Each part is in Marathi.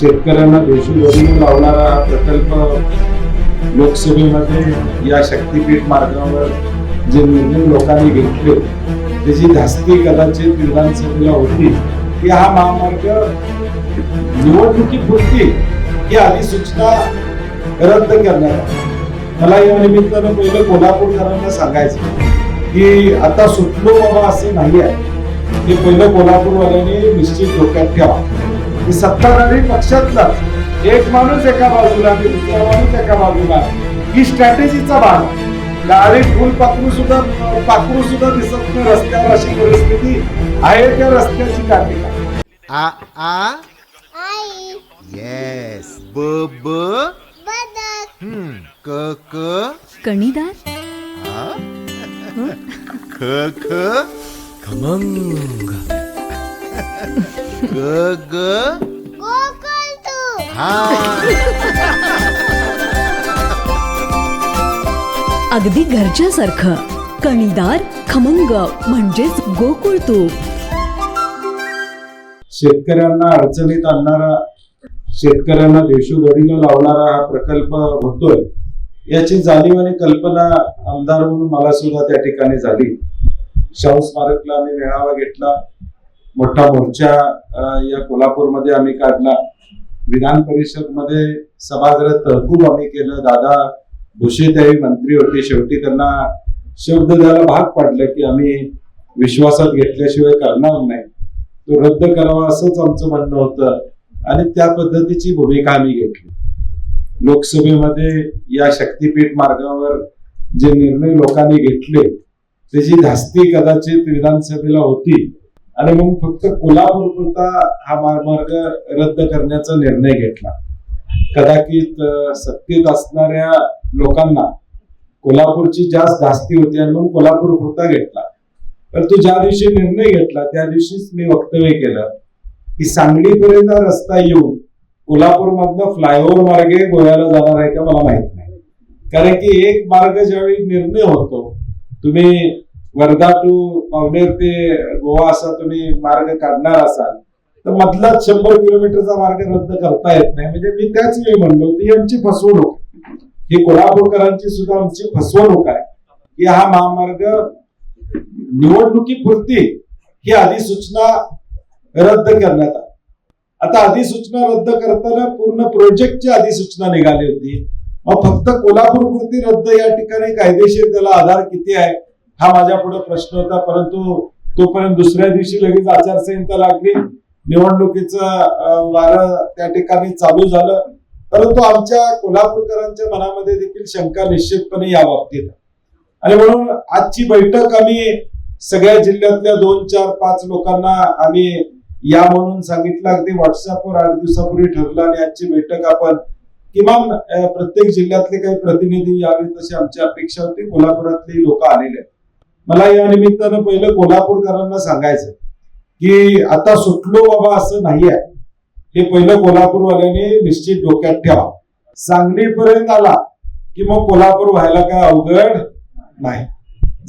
शेतकऱ्यांना देशोधडीने लावणारा हा प्रकल्प लोकसभेमध्ये या शक्तीपीठ मार्गावर जे निर्णय लोकांनी घेतले त्याची धास्ती कदाचित विधानसभेला होती की हा महामार्ग निवडणुकीपुरती ही अधिसूचना रद्द करण्यात मला या निमित्तानं पहिलं कोल्हापूरकरांना सांगायचं की आता सुटलो बाबा असं नाही आहे. हे पहिलं कोल्हापूरवाल्यांनी निश्चित डोक्यात ठेवा. की सत्ताधारी पक्षातलाच एक माणूस एका बाजूला आणि दुसरा माणूस एका बाजूला. ही स्ट्रॅटेजीचा भाग. गाडी फुल पाखरू सुद्धा पाखरू सुद्धा दिसत नाही रस्त्यावर अशी परिस्थिती आहे त्या रस्त्याची काढली आ आ? आई. येस ब ब? बदक. हम्म. क क? कणीदार आ? ख ख? खमंग. ग ग. तू हा. अगदी घरच्यासारखं. कणीदार खमंग म्हणजेच गोकुळ तूप शेतकऱ्यांना अडचणीत आणणारा शेतकऱ्यांना देशोधडीला लावणारा हा प्रकल्प होतोय याची जाणीव आणि कल्पना आमदार म्हणून मला सुद्धा त्या ठिकाणी झाली. शाहू स्मारकला आम्ही मेळावा घेतला. मोठा मोर्चा या कोल्हापूरमध्ये आम्ही काढला. विधान परिषदमध्ये सभागृह तहकूब आम्ही केलं. दादा भुसेताई मंत्री होते. शेवटी त्यांना शब्द द्यायला भाग पाडलं की आम्ही विश्वासात घेतल्याशिवाय करणार नाही. तो रद्द करावा असंच आमचं म्हणणं होतं. आणि त्या पद्धतीची भूमिका आम्ही घेतली. लोकसभेमध्ये या शक्तीपीठ मार्गावर जे निर्णय लोकांनी घेतले त्याची धास्ती कदाचित विधानसभेला होती. आणि मग फक्त कोल्हापूर पुरता हा मार्ग रद्द करण्याचा निर्णय घेतला. कदाचित सत्तेत असणाऱ्या लोकांना कोल्हापूरची जास्त धास्ती होती आणि म्हणून कोल्हापूर पुरता घेतला. तर तो ज्या दिवशी निर्णय घेतला त्या दिवशीच मी वक्तव्य केलं की सांगलीपर्यंत रस्ता येऊन कोल्हापूर मधनं फ्लायओव्हर मार्गे गोव्याला जाणार आहे का मला माहीत नाही. कारण की एक मार्ग ज्यावेळी निर्णय होतो तुम्ही वर्धा टू पावनेर ते गोवा असा तुम्ही मार्ग काढणार असाल तर मधला शंभर किलोमीटरचा मार्ग रद्द करता येत नाही. म्हणजे मी त्याच वेळी म्हणलो की आमची फसवणूक ही कोल्हापूरकरांची सुद्धा आमची फसवणूक आहे. की हा महामार्ग निवडणुकीपुरती ही अधिसूचना रद्द करण्यात आली. आता अधिसूचना रद्द करताना पूर्ण प्रोजेक्टची अधिसूचना निघाली होती. मग फक्त कोल्हापूर पुरती रद्द या ठिकाणी कायदेशीर त्याला आधार किती आहे? हा माझ्या पुढे प्रश्न होता परंतु तोपर्यंत दुसऱ्या दिवशी लगेच आचारसंहिता लागली. निवडणुकीचं वारं त्या ठिकाणी चालू झालं. परंतु आमच्या कोल्हापूरकरांच्या मनामध्ये देखील शंका निश्चितपणे या बाबतीत. आणि म्हणून आजची बैठक आम्ही सगळ्या जिल्ह्यातल्या दोन चार पाच लोकांना आम्ही या म्हणून सांगितलं. अगदी व्हॉट्सअपवर आठ दिवसापूर्वी ठरलं आणि आजची बैठक आपण किमान प्रत्येक जिल्ह्यातले काही प्रतिनिधी यावे तशी आमची अपेक्षा होती. कोल्हापुरातली लोक आलेले आहेत. मला या निमित्तानं पहिलं कोल्हापूरकरांना सांगायचं की आता सुटलो बाबा असं नाही आहे हे पहिलं कोल्हापूरवाल्याने निश्चित डोक्यात ठेवा. सांगलीपर्यंत आला की मग कोल्हापूर व्हायला काय अवघड नाही.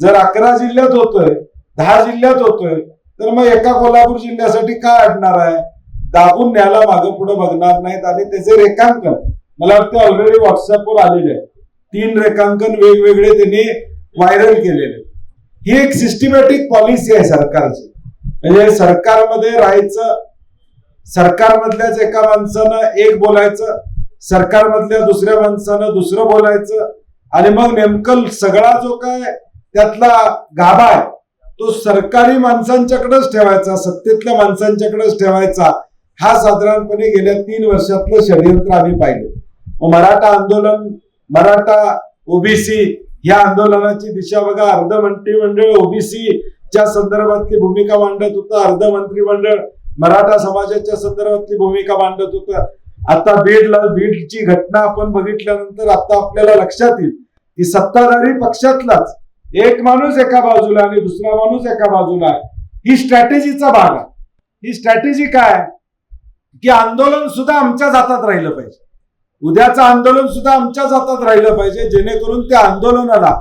जर अकरा जिल्ह्यात होतोय दहा जिल्ह्यात होतोय तर मग एका कोल्हापूर जिल्ह्यासाठी काय अडणार आहे? दाबून न्यायला मागं पुढे बघणार नाहीत आणि त्याचे रेखांकन. मला वाटतं ऑलरेडी व्हॉट्सअपवर आलेले आहे तीन रेखांकन वेगवेगळे त्यांनी व्हायरल केलेले ही एक सिस्टमॅटिक पॉलिसी आहे सरकारची. म्हणजे सरकारमध्ये राहायचं सरकारमधल्याच एका माणसानं एक बोलायचं सरकारमधल्या दुसऱ्या माणसानं दुसरं बोलायचं आणि मग नेमकं सगळा जो काय त्यातला गाभा आहे तो सरकारी माणसांच्याकडेच ठेवायचा सत्तेतल्या माणसांच्याकडेच ठेवायचा हा साधारणपणे गेल्या तीन वर्षातलं षडयंत्र आम्ही पाहिलं. मग मराठा आंदोलन मराठा ओबीसी या आंदोलनाची दिशा बघा. अर्ध मंत्रिमंडळ ओबीसी च्या संदर्भातली भूमिका मांडत होतं. अर्ध मंत्रिमंडळ मराठा समाजाच्या संदर्भातली भूमिका मांडत होतं. आता बीडला बीडची घटना आपण बघितल्यानंतर आता आपल्याला लक्षात येईल. की सत्ताधारी पक्षातलाच. एक माणूस एका बाजूला आणि दुसरा माणूस एका बाजूला आहे. ही स्ट्रॅटेजीचा भाग आहे. ही स्ट्रॅटेजी काय? की आंदोलन सुद्धा आमच्याच हातात राहिलं पाहिजे. उद्याचं आंदोलन सुद्धा आमच्याच हातात राहिलं पाहिजे जेणेकरून त्या आंदोलनाला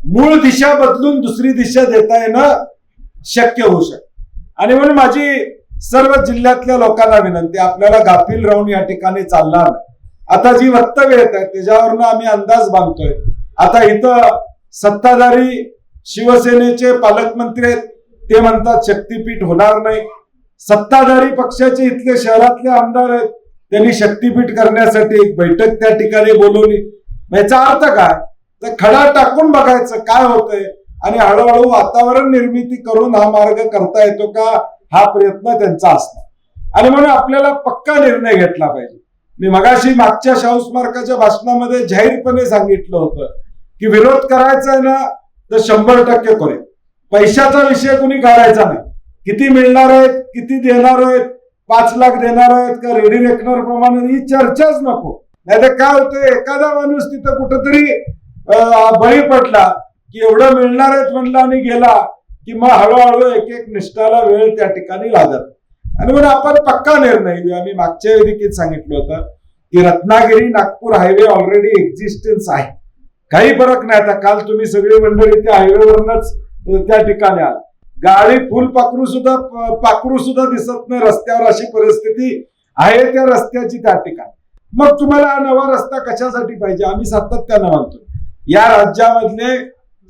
मूळ दिशा बदलून दुसरी दिशा देता येणं शक्य होऊ शकते आणि म्हणून माझी सर्व जिल्ह्यातल्या लोकांना विनंती आपल्याला गाफील राहून या ठिकाणी चालणार आता जी वक्तव्य येत आहेत त्याच्यावरनं आम्ही अंदाज बांधतोय. आता इथं सत्ताधारी शिवसेनेचे पालकमंत्री आहेत ते म्हणतात शक्तीपीठ होणार नाही. सत्ताधारी पक्षाचे इथले शहरातले आमदार आहेत त्यांनी शक्तीपीठ करण्यासाठी एक बैठक त्या ठिकाणी बोलवली. याचा अर्थ काय? तर खडा टाकून बघायचं काय होतंय आणि हळूहळू वातावरण निर्मिती करून हा मार्ग करता येतो का? हा प्रयत्न त्यांचा असणार. आणि म्हणून आपल्याला पक्का निर्णय घेतला पाहिजे. मी मगाशी मागच्या शाहू स्मारकाच्या भाषणामध्ये जाहीरपणे सांगितलं होतं की विरोध करायचा आहे ना तर शंभर टक्के करेल पैशाचा विषय कुणी काढायचा नाही. किती मिळणार आहेत किती देणार आहेत पाच लाख देणार आहेत का? रेडी रेकनर प्रमाणे ही चर्चाच नको. नाही तर काय होतं एखादा माणूस तिथं कुठंतरी बळी पडला की एवढं मिळणार आहेत म्हणला आणि गेला की मग हळूहळू एक एक निष्ठाला वेळ त्या ठिकाणी लागत. आणि म्हणून आपण पक्का निर्णय घेऊ आम्ही मागच्या वेदिकेत सांगितलं होतं की Ratnagiri Nagpur highway already existence आहे. काही फरक नाही. आता काल तुम्ही सगळी मंडळी त्या हायवेवरनच त्या ठिकाणी आला गाडी फुल पाखरू सुद्धा पाखरू सुद्धा दिसत नाही रस्त्यावर अशी परिस्थिती आहे त्या रस्त्याची त्या ठिकाणी. मग तुम्हाला हा नवा रस्ता कशासाठी पाहिजे? आम्ही सातत्यानं म्हणतो या राज्यामधले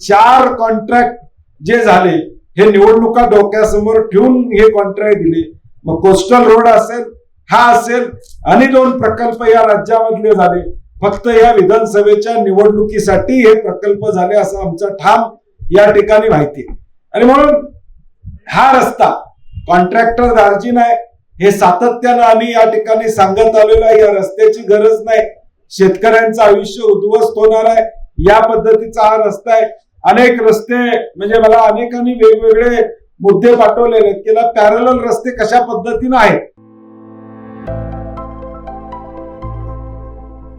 चार कॉन्ट्रॅक्ट जे झाले हे निवडणुका डोक्यासमोर ठेवून हे कॉन्ट्रॅक्ट दिले. मग कोस्टल रोड असेल हा असेल आणि दोन प्रकल्प या राज्यामधले झाले. फक्त या विधानसभेच्या निवडणुकीसाठी हे प्रकल्प झाले असं आमचा ठाम या ठिकाणी माहिती आहे. आणि म्हणून हा रस्ता कॉन्ट्रॅक्टर दार्जिन आहे हे सातत्यानं आम्ही या ठिकाणी सांगत आलेलो आहे या रस्त्याची गरज नाही. शेतकऱ्यांचं आयुष्य उद्ध्वस्त होणार आहे. या पद्धतीचा हा रस्ता आहे. अनेक रस्ते म्हणजे मला अनेकांनी वेगवेगळे मुद्दे पाठवलेले आहेत. की पॅरल रस्ते कशा पद्धतीनं आहेत?